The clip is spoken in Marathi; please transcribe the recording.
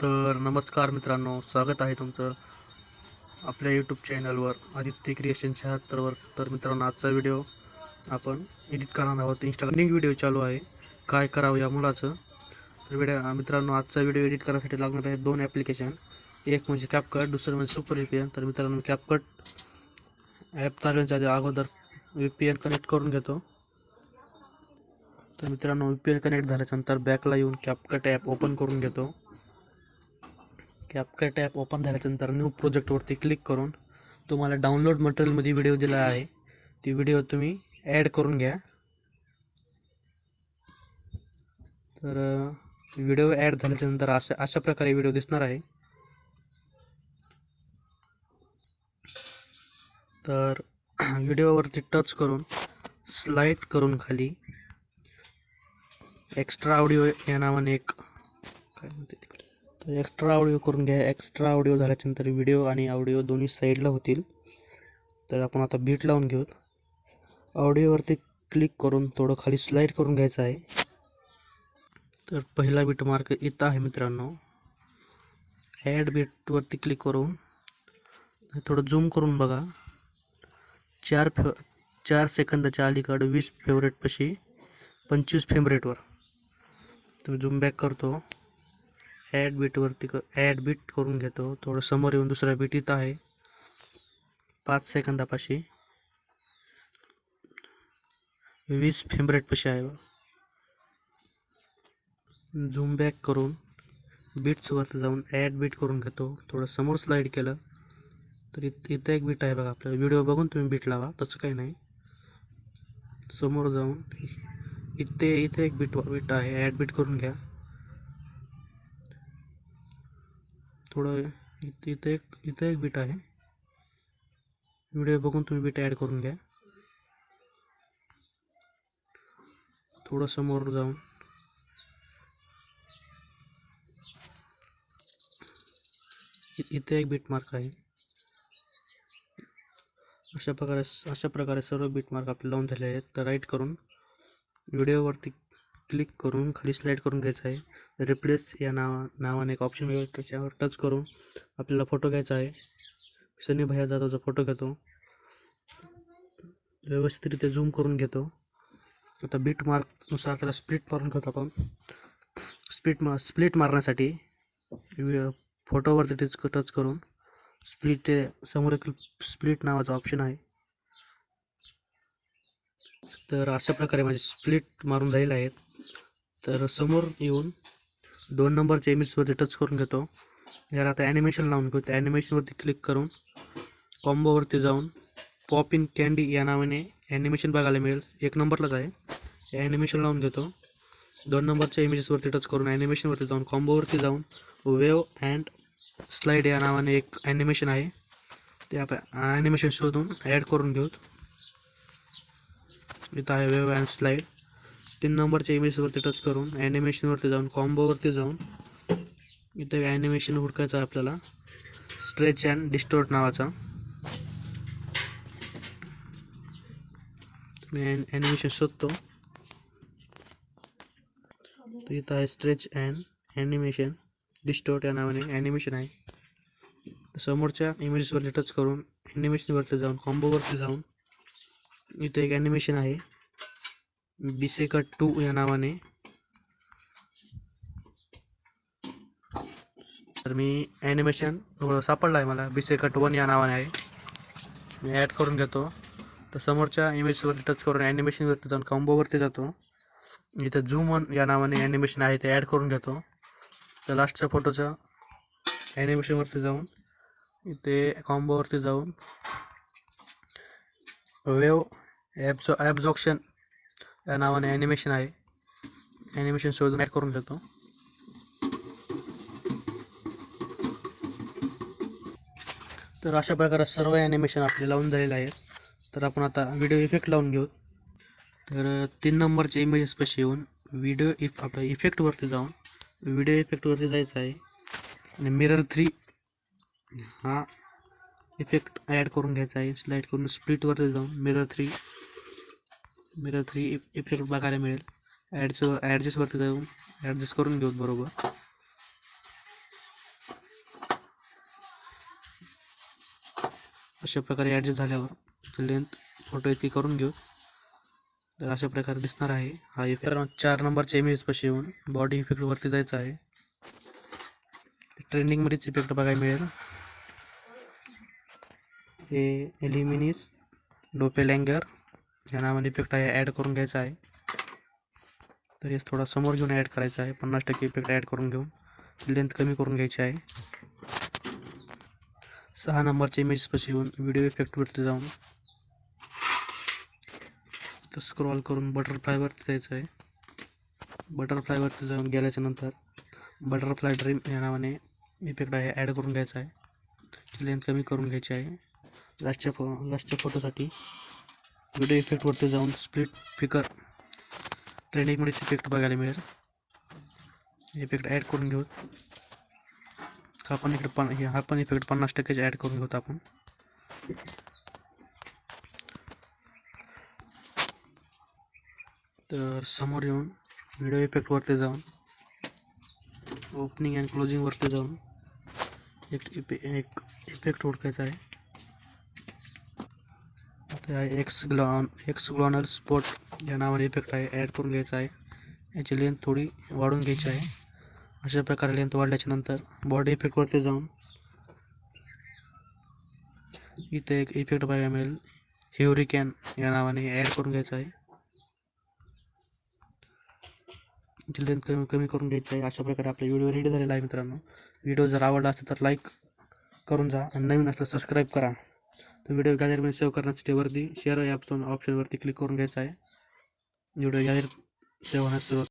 तर नमस्कार मित्रांनो स्वागत आहे तुमचं आपल्या यूट्यूब चॅनलवर आदित्य क्रिएशन शहात्तरवर. तर मित्रांनो आजचा व्हिडिओ आपण एडिट करणार आहोत. इंस्टाग्राम व्हिडिओ चालू आहे. काय करावं या मुलाचं? तर व्हिडिओ मित्रांनो आजचा व्हिडिओ एडिट करण्यासाठी लागणार आहे दोन ॲप्लिकेशन एक म्हणजे कॅपकट दुसरं म्हणजे सुपर व्ही पी एन तर मित्रांनो कॅपकट ॲप चालवण्याच्या आधी अगोदर व्ही पी एन कनेक्ट करून घेतो. तर मित्रांनो व्ही पी एन कनेक्ट झाल्याच्यानंतर बॅकला येऊन कॅपकट ॲप ओपन करून घेतो. कॅपकट ॲप ओपन झाल्याच्यानंतर न्यू प्रोजेक्टवरती क्लिक करून तुम्हाला डाउनलोड मटेरियलमध्ये व्हिडिओ दिला आहे. ती व्हिडिओ तुम्ही ॲड करून घ्या. तर व्हिडिओ ॲड झाल्याच्यानंतर अशा अशा प्रकारे व्हिडिओ दिसणार आहे. तर व्हिडिओवरती टच करून स्लाईड करून खाली एक्स्ट्रा ऑडिओ या नावाने एक काय म्हणते तिकडे तर एक्स्ट्रा ऑडिओ करून घ्या. एक्स्ट्रा ऑडिओ झाल्याच्यानंतर व्हिडिओ आणि ऑडिओ दोन्ही साईडला होतील. तर आपण आता बीट लावून घेऊ. ऑडिओवरती क्लिक करून थोडं खाली स्लाईड करून घ्यायचं आहे. तर पहिला बीट मार्क इथं आहे मित्रांनो. ॲड बीटवरती क्लिक करून थोडं झूम करून बघा. चार फे चार सेकंदाच्या अलीकडं वीस फेवरेटपाशी पंचवीस फेवरेटवर तुम्ही झूम बॅक करतो. ॲड बीटवरती क ॲड बीट करून घेतो. थोडं समोर येऊन दुसरा बीट इथं आहे. पाच सेकंदापाशी. वीस फेवरेटपाशी आहे झूम बॅक करून बीट्सवरती जाऊन ॲड बीट करून घेतो. थोडं समोर स्लाईड केलं तर इथं इथं एक बीट आहे बघा आपल्याला. व्हिडिओ बघून तुम्ही बीट लावा. तसं काही नाही. समोर जाऊन इथे इथे एक बीट बीट आहे. ॲड बीट करून घ्या. थोडं इथं एक इथं एक बीट आहे. व्हिडिओ बघून तुम्ही बीट ॲड करून घ्या. थोडं समोर जाऊन. इ- इथे एक बीट मार्क आहे. अशा प्रकारे अशा प्रकारे सर्व बीट मार्क आपले लावून झाले आहेत. तर राईट करून व्हिडिओवरती क्लिक करून खाली स्लाईड करून घ्यायचं आहे. रिप्लेस या नावा नावाने एक ऑप्शन मिळेल त्याच्यावर टच करून आपल्याला फोटो घ्यायचा आहे. सनी भैया जाधवचा फोटो घेतो. व्यवस्थितरित्या झूम करून घेतो. आता बीट मार्कनुसार त्याला स्प्लिट मारून घेतो आपण. स्प्लिट मा स्प्लिट मारण्यासाठी वि- फोटोवरती टच टच करून स्प्लिट ते समोर एक स्प्लिट नावाचा ऑप्शन आहे. तर अशा प्रकारे माझे स्प्लिट मारून राहिले आहेत. तर समोर येऊन दोन नंबरच्या इमेजवरती टच करून घेतो. याला आता ॲनिमेशन लावून घेऊ. त्या ॲनिमेशनवरती क्लिक करून कॉम्बोवरती जाऊन पॉप इन कॅन्डी या नावाने ॲनिमेशन बघायला मिळेल. एक नंबरलाच आहे. ॲनिमेशन लावून घेतो. दोन नंबरच्या इमेजेसवरती टच करून ॲनिमेशनवरती जाऊन कॉम्बोवरती जाऊन वेव अँड स्लाईड या नावाने एक ॲनिमेशन आहे. ते आपण ॲनिमेशन शोधून ॲड करून घेऊ. इथं आहे वेव अँड स्लाईड तीन नंबरच्या इमेजवरती टच करून ॲनिमेशनवरती जाऊन कॉम्बोवरती जाऊन इथं ॲनिमेशन हुडकायचं आहे आपल्याला. स्ट्रेच अँड डिस्टोर्ट नावाचा. मी ॲनिमेशन शोधतो. तर इथं आहे स्ट्रेच अँड ॲनिमेशन डिस्टोर्ट या नावाने ॲनिमेशन आहे. समोरच्या इमेजेसवरती टच करून ॲनिमेशनवरती जाऊन कॉम्बोवरती जाऊन इथे एक ॲनिमेशन आहे. बिसेकट टू या नावाने. तर मी ॲनिमेशन सापडलं आहे मला. बिसेकट वन या नावाने आहे. मी ॲड करून घेतो. तर समोरच्या इमेजवरती टच करून ॲनिमेशनवरती जाऊन कॉम्बोवरती जातो. इथं झूम वन या नावाने ॲनिमेशन आहे ते ॲड करून घेतो. तर लास्टच्या फोटोचं ॲनिमेशनवरती जाऊन इथे कॉम्बोवरती जाऊन वेव ॲबझॉ ॲबझॉक्शन या नावाने ॲनिमेशन आहे. ॲनिमेशन शोधून ॲड करून घेतो तर अशा प्रकारे सर्व ॲनिमेशन आपले लावून झालेलं आहे तर आपण आता व्हिडिओ इफेक्ट लावून घेऊ. तर तीन नंबरच्या इमेजेसपाशी येऊन व्हिडिओ इफ आपल्या इफेक्टवरती जाऊन व्हिडिओ इफेक्टवरती जायचं आहे. आणि मिरर थ्री हा इफेक्ट ॲड करून घ्यायचा आहे. स्लाईड करून स्प्लिटवरती जाऊन mirror three mirror three effect बघायला मिळेल. ॲडचं ॲडजस्टवरती जाऊन ॲडजस्ट करून घेऊ बरोबर. अशा प्रकारे ॲडजस्ट झाल्यावर लेंथ फोटो इथे करून घेऊ. तर अशा प्रकारे दिसणार आहे. हा इफेक्ट चार नंबरच्या इमेज पशी येऊन बॉडी इफेक्टवरती जायचं आहे. ट्रेंडिंगमध्येच इफेक्ट बघायला मिळेल. हे एलिमिनिस डोपेलँगर या नावाने इफेक्ट आहे ॲड करून घ्यायचा आहे. तर हेच थोडा समोर घेऊन ॲड करायचा आहे. पन्नास टक्के इफेक्ट ॲड करून घेऊन लेंथ कमी करून घ्यायची आहे. सहा नंबरच्या इमेजपाशी येऊन व्हिडिओ इफेक्टवरती जाऊन तर स्क्रॉल करून बटरफ्लायवरती जायचं आहे. बटरफ्लायवरती जाऊन गेल्याच्यानंतर बटरफ्लाय ड्रीम या नावाने इफेक्ट आहे ॲड करून घ्यायचा आहे. लेंथ कमी करून घ्यायची आहे. लास्टच्या फो लास्टच्या फोटोसाठी व्हिडिओ इफेक्टवरती जाऊन स्प्लिट फिकर ट्रेंडिंगमध्ये इफेक्ट बघायला मिळेल. इफेक्ट ॲड करून घेऊ. हा पण इकडे पण हे- हा पण इफेक्ट पन्नास टक्केच ॲड करून घेऊ आपण. तर समोर येऊन व्हिडिओ इफेक्टवरती जाऊन ओपनिंग अँड क्लोजिंगवरती जाऊन एक इफे एक इफेक्ट ओळखायचा आहे. आता एक्स ग्लॉन एक्स ग्लॉनर स्पॉट या नावाने इफेक्ट आहे ॲड करून घ्यायचा आहे. याची लेंथ थोडी वाढून घ्यायची आहे. अशा प्रकारे लेंथ वाढल्याच्या नंतर बॉडी इफेक्टवरती जाऊन इथे एक इफेक्ट बघायला मिळेल. ह्युरिकॅन या नावाने ॲड करून घ्यायचं आहे. याची लेंथ कमी कमी करून घ्यायची आहे. अशा प्रकारे आपला व्हिडिओ रेडी झालेला आहे मित्रांनो. व्हिडिओ जर आवडला असेल तर लाईक करून जा. आणि नवीन असलं सबस्क्राईब करा. तर व्हिडिओ गॅलरीमध्ये सेव्ह करण्यासाठी वरती शेअर या ऑप्शन ऑप्शनवरती क्लिक करून घ्यायचा आहे. व्हिडिओ गॅलरी सेव्ह होण्यास सुरुवात